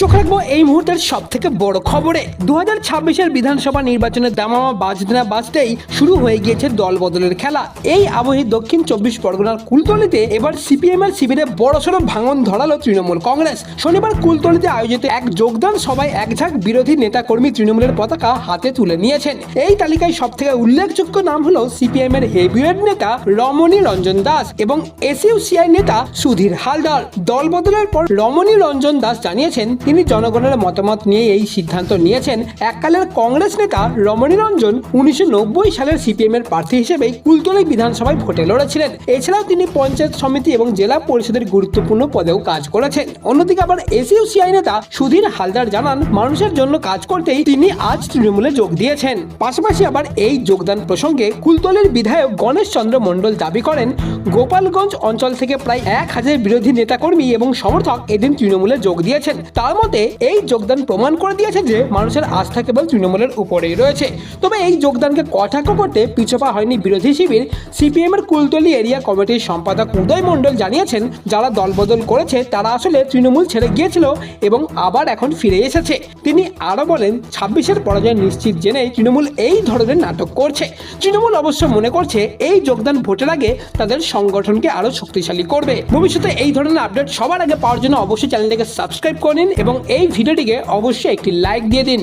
চোখ রাখব এই মুহূর্তের সব থেকে বড় খবরে। দু হাজার ছাব্বিশের বিধানসভা নির্বাচনের দামামা বাজতে না বাজতেই শুরু হয়ে গিয়েছে দল বদলের খেলা। এই আবহে দক্ষিণ চব্বিশ পরগনার কুলতলিতে এবার সিপিএম এর শিবিরে বড়সড় ভাঙন ধরালো তৃণমূল কংগ্রেস। শনিবার কুলতলিতে আয়োজিত এক যোগদান সভায় এক ঝাঁক বিরোধী নেতাকর্মী তৃণমূলের পতাকা হাতে তুলে নিয়েছেন। এই তালিকায় সব থেকে উল্লেখযোগ্য নাম হলো সিপিএম এর হেভিওয়েট নেতা রমণী রঞ্জন দাস এবং এসইউসিআই নেতা সুধীর হালদার। দল বদলের পর রমণী রঞ্জন দাস জানিয়েছেন তিনি জনগণের মতামত নিয়ে এই সিদ্ধান্ত নিয়েছেন। এককালের কংগ্রেস নেতা রমণী রঞ্জন উনিশশো নব্বই সালের সিপিএম এর প্রার্থী হিসেবে কুলতলি বিধানসভায় ভোটে লড়েছিলেন। এছাড়াও তিনি পঞ্চায়েত সমিতি এবং জেলা পরিষদের গুরুত্বপূর্ণ পদেও কাজ করেছেন। অন্যদিকে আবার এসইউসিআই নেতা সুধীর হালদার জানান, মানুষের জন্য কাজ করতেই তিনি আজ তৃণমূলে যোগ দিয়েছেন। পাশাপাশি আবার এই যোগদান প্রসঙ্গে কুলতলির বিধায়ক গণেশ চন্দ্র মণ্ডল দাবি করেন, গোপালগঞ্জ অঞ্চল থেকে প্রায় এক হাজার বিরোধী নেতাকর্মী এবং সমর্থক এদিন তৃণমূলে যোগ দিয়েছেন। তার মতে, এই যোগদান প্রমাণ করে দিয়েছে যে মানুষের আস্থা কেবল তৃণমূলের উপরেই রয়েছে। তবে এই যোগদানকে কটাক্ষ করতে পিছপা হয়নি বিরোধী শিবির। সিপিএম এর কুলতলি এরিয়া কমিটির সম্পাদক উদয় মণ্ডল জানিয়েছেন, যারা দলবদল করেছে, তারা আসলে তৃণমূল ছেড়ে গিয়েছিল এবং আবার এখন ফিরে এসেছে। তিনি আরও বলেন, ছাব্বিশের পরাজয় নিশ্চিত জেনে তৃণমূল এই ধরনের নাটক করছে। তৃণমূল অবশ্য মনে করছে, এই যোগদান ভোটের আগে তাদের সংগঠনকে আরও শক্তিশালী করবে। ভবিষ্যতে এই ধরনের আপডেট সবার আগে পাওয়ার জন্য অবশ্যই চ্যানেলটিকে সাবস্ক্রাইব করে নিন এবং এই ভিডিওটিকে অবশ্যই একটি লাইক দিয়ে দিন।